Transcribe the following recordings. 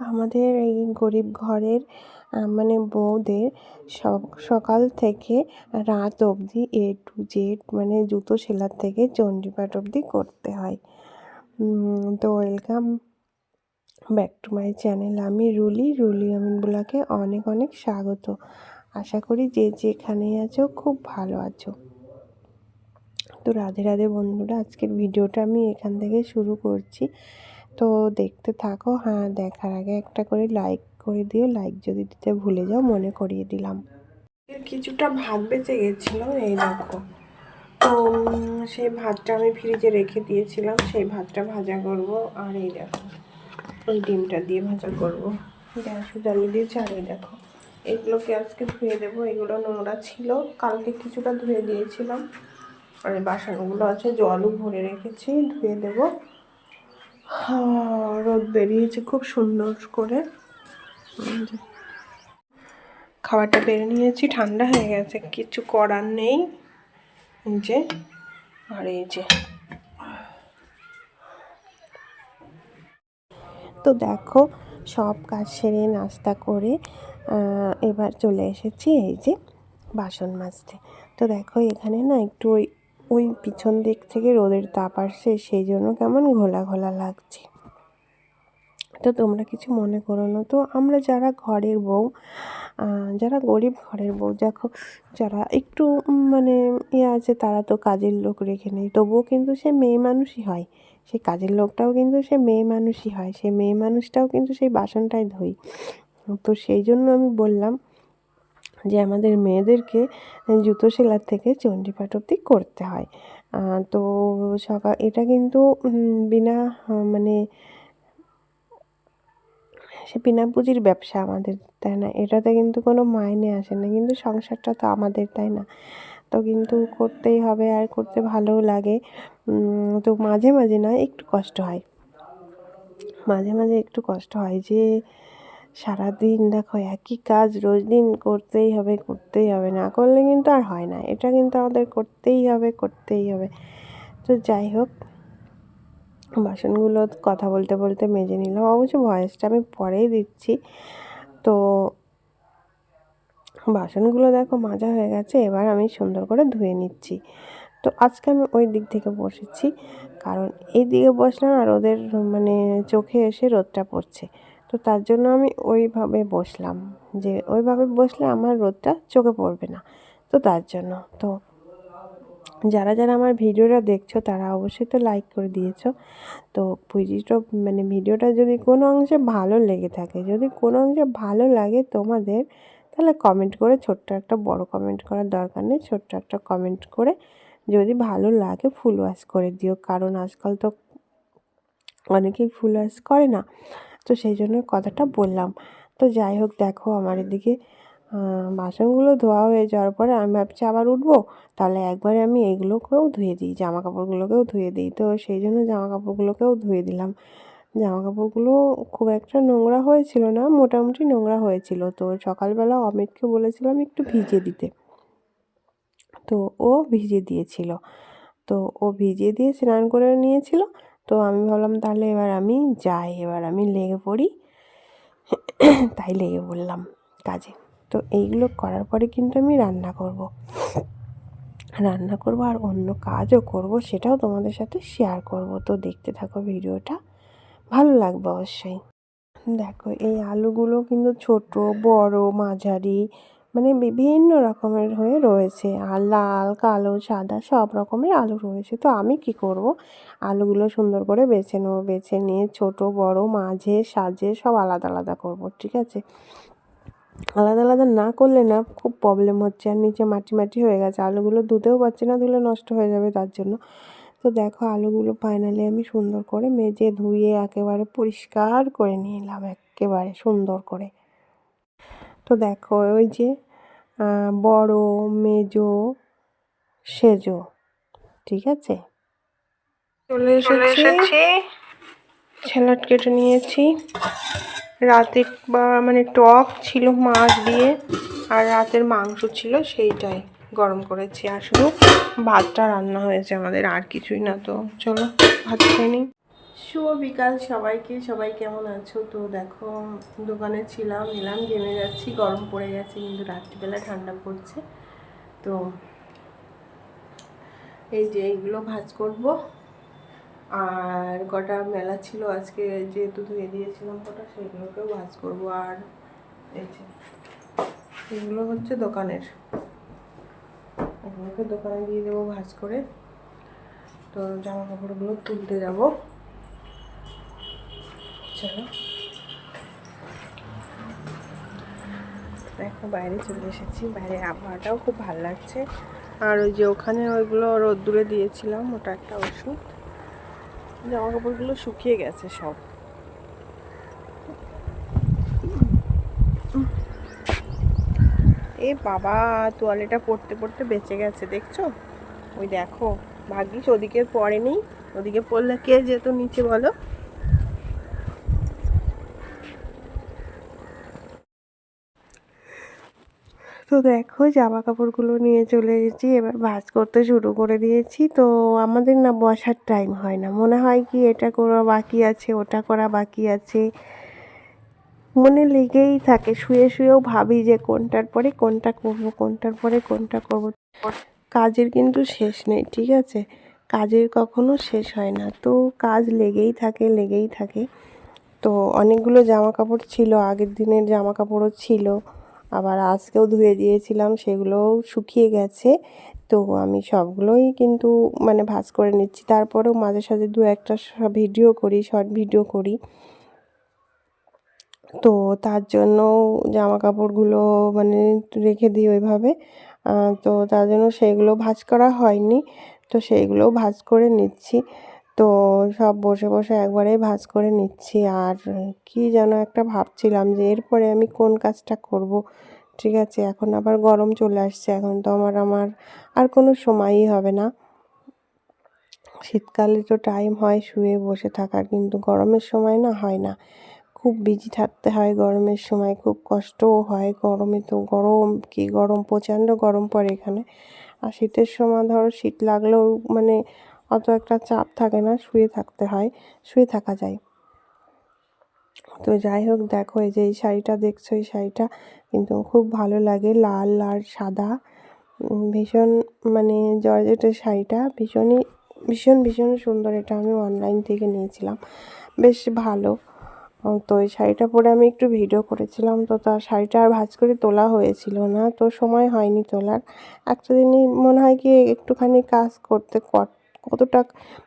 আমাদের এই গরিব ঘরের মানে বউদের সকাল থেকে রাত অবধি এ টু জেড মানে জুতো সেলার থেকে চণ্ডীপাঠ অবধি করতে হয়। তো welcome back to my channel আমি রুলি রুলি অমিনগুলাকে অনেক অনেক স্বাগত। আশা করি যে যেখানে আছো খুব ভালো আছো। তো রাধে রাধে বন্ধুরা, আজকের ভিডিওটা আমি এখান থেকে শুরু করছি। তো দেখতে থাকো। হ্যাঁ দেখার আগে একটা করে লাইক করে দিও। লাইক যদি দিতে ভুলে যাও, মনে করিয়ে দিলাম। কিছুটা ভাত বেঁচে গেছিল, এই দেখো। তো সেই ভাতটা আমি ফ্রিজে রেখে দিয়েছিলাম। সেই ভাতটা ভাজা করব। আর এই দেখো, ওই ডিমটা দিয়ে ভাজা করব। গ্যাস জ্বালিয়ে দিয়েছি। আর এই দেখো, এগুলোকে আজকে ধুয়ে দেবো। এগুলো নোংরা ছিল। কালকে কিছুটা ধুয়ে দিয়েছিলাম। আর বাসনগুলো আছে, জলও ভরে রেখেছি। ধুয়ে দেবো। রোদ বেরিয়েছে, খুব সুন্দর করে। খাবারটা বেড়ে নিয়েছি, ঠান্ডা হয়ে গেছে, কিছু করার নেই। যে, আর এই যে। তো দেখো, সব কাজ সেরে নাস্তা করে এবার চলে এসেছি এই যে বাসন মাজতে। তো দেখো, এখানে না একটু ওই ওই পিছন দিক থেকে রোদের তাপ আসছে, সেই জন্য কেমন ঘোলা ঘোলা লাগছে। তো তোমরা কিছু মনে করো না তো, আমরা যারা ঘরের বউ যারা গরিব ঘরের বউ, দেখো, যারা একটু মানে ইয়ে আছে, তারা তো কাজের লোক রেখে নেই। তবুও কিন্তু সে মেয়ে মানুষই হয়। সেই কাজের লোকটাও কিন্তু সে মেয়ে মানুষই হয়। সে মেয়ে মানুষটাও কিন্তু সেই বাসনটাই ধুই। তো সেই জন্য আমি বললাম যে আমাদের মেয়েদেরকে জুতো সেলার থেকে চণ্ডীপাঠ অব্দি করতে হয়। তো সকাল, এটা কিন্তু বিনা মানে সে বিনা পুঁজির ব্যবসা আমাদের, তাই না? এটাতে কিন্তু কোনো মাইনে আসে না, কিন্তু সংসারটা তো আমাদের, তাই না? তো কিন্তু করতেই হবে আর করতে ভালোও লাগে। তো মাঝে মাঝে না, একটু কষ্ট হয়। মাঝে মাঝে একটু কষ্ট হয় যে সারাদিন দেখো একই কাজ রোজ দিন করতেই হবে করতেই হবে না। করলে কিন্তু আর হয় না। এটা কিন্তু আমাদের করতেই হবে করতেই হবে। তো যাই হোক, বাসনগুলো কথা বলতে বলতে মেজে নিলাম। অবশ্য ভয়েসটা আমি পরেই দিচ্ছি। তো বাসনগুলো দেখো মাজা হয়ে গেছে, এবার আমি সুন্দর করে ধুয়ে নিচ্ছি। তো আজকে আমি ওই দিক থেকে বসেছি, কারণ এই দিকে বসলাম আর ওদের মানে চোখে এসে রোদটা পড়ছে। তো তার জন্য আমি ওইভাবে বসলাম যে ওইভাবে বসলে আমার রোদটা চোখে পড়বে না। তো তার জন্য তো যারা যারা আমার ভিডিওটা দেখছ তারা অবশ্যই তো লাইক করে দিয়েছ। তো ভিডিওটা মানে ভিডিওটা যদি কোনো অংশে ভালো লেগে থাকে, যদি কোনো অংশে ভালো লাগে তোমাদের, তাহলে কমেন্ট করে ছোট্ট একটা বড় কমেন্ট করার দরকার নেই। ছোট্ট একটা কমেন্ট করে যদি ভালো লাগে ফুল ওয়াশ করে দিও। কারণ আজকাল তো অনেকেই ফুল ওয়াশ করে না। তো সেই জন্য কথাটা বললাম। তো যাই হোক, দেখো আমার এদিকে বাসনগুলো ধোয়া হয়ে যাওয়ার পরে আমি ভাবছি আবার উঠবো। তাহলে একবারে আমি এইগুলোকেও ধুয়ে দিই জামা কাপড়গুলোকেও ধুয়ে দিই। তো সেই জন্য জামা কাপড়গুলোকেও ধুয়ে দিলাম। জামা কাপড়গুলো খুব একটা নোংরা হয়েছিল না, মোটামুটি নোংরা হয়েছিল। তো সকালবেলা অমিতকে বলেছিলাম একটু ভিজে দিতে। তো ও ভিজে দিয়েছিল। তো ও ভিজিয়ে দিয়ে স্নান করে নিয়েছিল। তো আমি ভাবলাম তাহলে এবার আমি যাই, এবার আমি লেগে পড়ি। তাই লেগে পড়লাম কাজে। তো এইগুলো করার পরে কিন্তু আমি রান্না করব। রান্না করব আর অন্য কাজও করব, সেটাও তোমাদের সাথে শেয়ার করব। তো দেখতে থাকো ভিডিওটা, ভালো লাগবে অবশ্যই। দেখো এই আলুগুলো কিন্তু ছোট, বড়, মাঝারি মানে বিভিন্ন রকমের হয়ে রয়েছে। আর লাল, কালো, সাদা সব রকমের আলু রয়েছে। তো আমি কি করব? আলুগুলো সুন্দর করে বেছে নেব। বেছে নিয়ে ছোট, বড়, মাঝে, সাজে সব আলাদা আলাদা করব, ঠিক আছে? আলাদা আলাদা না করলে না খুব প্রবলেম হচ্ছে। আর নিচে মাটি মাটি হয়ে গেছে। আলুগুলো ধুতেও পারছি না, ধুলে নষ্ট হয়ে যাবে তার জন্য। তো দেখো, আলুগুলো ফাইনালি আমি সুন্দর করে মেজে ধুয়ে একেবারে পরিষ্কার করে নিলাম, একেবারে সুন্দর করে। তো দেখো, ওই যে বড় মেজো সেজো ঠিক আছে? চলে এসেছি। স্যালাড কেটে নিয়েছি। রাতে বা মানে টক ছিল মাছ দিয়ে আর রাতের মাংস ছিল সেইটাই গরম করেছি। আর শুধু ভাতটা রান্না হয়েছে আমাদের আর কিছুই না তো। চলো ভাত খেয়ে নিই। শুভ বিকাল সবাইকে। সবাই কেমন আছো? তো দেখো, দোকানে ছিলাম, এলাম জেনে যাচ্ছি, গরম পড়ে গেছে, কিন্তু রাত্রিবেলা ঠান্ডা পড়ছে। তো এই যে এইগুলো ভাজ করব। আর কটা মেলা ছিল আজকে, যেহেতু ধুয়ে দিয়েছিলাম কটা, সেগুলোকেও ভাজ করব। আর এই যে এগুলো হচ্ছে দোকানের। এগুলোকে দোকানে দিয়ে দেবো ভাজ করে। তো জামা কাপড়গুলো তুলতে যাব। চলো। দেখো, বাইরে চলে এসেছি। বাইরে আবহাওয়াটাও খুব ভালো লাগছে। আর ওই যে ওখানে ওইগুলো রোদ্দুরে দিয়েছিলাম, ওটা একটা ওষুধ। জামা কাপড়গুলো শুকিয়ে গেছে সব। এ বাবা, তোয়ালেটা পড়তে পড়তে বেঁচে গেছে, দেখছ? ওই দেখো, ভাগ্যিস ওদিকে পড়েনি। ওদিকে পড়লে কে যেত নিচে বলো? তো দেখো জামা কাপড়গুলো নিয়ে চলে এসেছি। এবার ভাজ করতে শুরু করে দিয়েছি। তো আমাদের না বসার টাইম হয় না। মনে হয় কি, এটা করা বাকি আছে, ওটা করা বাকি আছে। মনে লেগেই থাকে। শুয়ে শুয়েও ভাবি যে কোনটার পরে কোনটা করব, কোনটার পরে কোনটা করব। কাজের কিন্তু শেষ নেই, ঠিক আছে? কাজের কখনো শেষ হয় না। তো কাজ লেগেই থাকে লেগেই থাকে। তো অনেকগুলো জামা কাপড় ছিল, আগের দিনের জামা কাপড়ও ছিল। আবার আজকেও ধুয়ে দিয়েছিলাম, সেগুলোও শুকিয়ে গেছে। তো আমি সবগুলোই কিন্তু মানে ভাজ করে নিচ্ছি। তারপরেও মাঝে সাঝে দু একটা ভিডিও করি, শর্ট ভিডিও করি। তো তার জন্য জামা কাপড়গুলো মানে রেখে দিই ওইভাবে। তো তার জন্য সেইগুলো ভাজ করা হয়নি। তো সেইগুলোও ভাজ করে নিচ্ছি। তো সব বসে বসে একবারে ভাজ করে নিচ্ছি। আর কি যেন একটা ভাবছিলাম যে এরপরে আমি কোন কাজটা করব, ঠিক আছে? এখন আবার গরম চলে আসছে, এখন তো আমার আমার আর কোনো সময়ই হবে না। শীতকালে তো টাইম হয় শুয়ে বসে থাকার, কিন্তু গরমের সময় না হয় না। খুব বিজি থাকতে হয় গরমের সময়, খুব কষ্টও হয়। গরমে তো গরম, কি গরম? প্রচণ্ড গরম পড়ে এখানে। আর শীতের সময় ধরো শীত লাগলেও মানে অত একটা চাপ থাকে না, শুয়ে থাকতে হয়, শুয়ে থাকা যায়। তো যাই হোক, দেখো এই যে এই শাড়িটা দেখছ, এই শাড়িটা কিন্তু খুব ভালো লাগে, লাল আর সাদা। ভীষণ মানে জর্জেটের শাড়িটা, ভীষণই, ভীষণ ভীষণ সুন্দর এটা আমি অনলাইন থেকে নিয়েছিলাম, বেশ ভালো। তো এই শাড়িটা পরে আমি একটু ভিডিও করেছিলাম, তো তার শাড়িটা আর ভাজ করে তোলা হয়েছিল না, তো সময় হয়নি তোলার। একটা দিনই মনে হয় কি একটুখানি কাজ করতে কতটা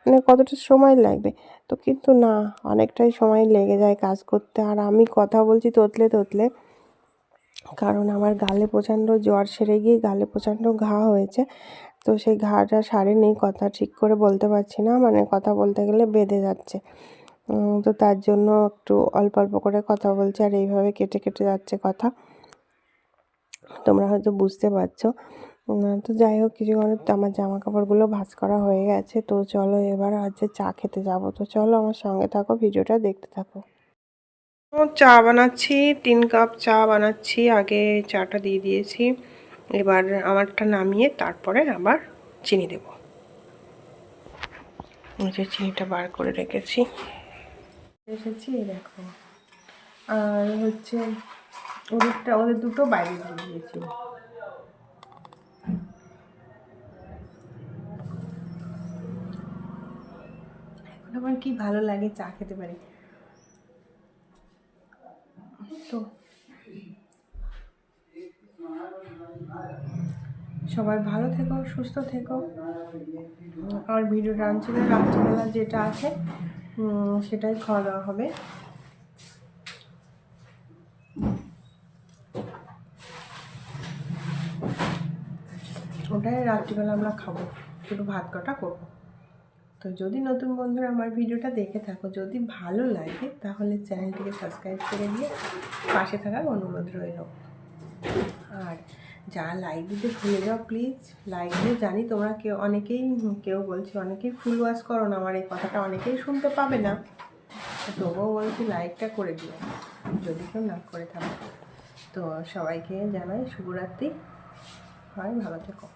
মানে কতটা সময় লাগবে? তো কিন্তু না, অনেকটাই সময় লেগে যায় কাজ করতে। আর আমি কথা বলছি তোতলে তোতলে, কারণ আমার গালে প্রচণ্ড জ্বর সেরে গিয়ে গালে প্রচণ্ড ঘা হয়েছে। তো সেই ঘাটা সারেনি, কথা ঠিক করে বলতে পারছি না মানে কথা বলতে গেলে বেঁধে যাচ্ছে। তো তার জন্য একটু অল্প অল্প করে কথা বলছি, আর এইভাবে কেটে কেটে যাচ্ছে কথা। তোমরা হয়তো বুঝতে পারছ। তো যাই হোক কিছুক্ষণ আমার জামা কাপড়গুলো ভাজ করা হয়ে গেছে। তো চলো এবার হচ্ছে চা খেতে যাব। তো চলো আমার সঙ্গে থাকো, ভিডিওটা দেখতে থাকো। চা বানাচ্ছি, তিন কাপ চা বানাচ্ছি, আগে চাটা দিয়ে দিয়েছি। এবার আমারটা নামিয়ে তারপরে আবার চিনি দেব। যে চিনিটা বার করে রেখেছি। এসেছি দেখো। আর হচ্ছে ওদেরটা, ওদের দুটো বাইরে দিয়ে দিয়েছি। আমার কি ভালো লাগে চা খেতে পারি? তো। সবাই ভালো থেকো, সুস্থ থেকো। আর ভিডিও ছিল রাত্রিবেলা যেটা আছে সেটাই খাওয়া দাওয়া হবে। ওটাই রাত্রিবেলা আমরা খাব শুধু ভাত কটা করব। তো যদি নতুন বন্ধুরা আমার ভিডিওটা দেখে থাকো, যদি ভালো লাগে, তাহলে চ্যানেলটিকে সাবস্ক্রাইব করে দিয়ে পাশে থাকার অনুরোধ রইল। আর যারা লাইক দিতে ভুলে যাও প্লিজ লাইক দিয়ে জানি তোমরা কেউ, অনেকেই, কেউ বলছে, অনেকেই ফুল ওয়াশ করো না, আমার এই কথাটা অনেকেই শুনতে পাবে না। তবুও বলছি লাইকটা করে দিও, যদি কেউ না করে থাকো। তো সবাইকে জানাই শুভরাত্রি হয় ভালো থেকো।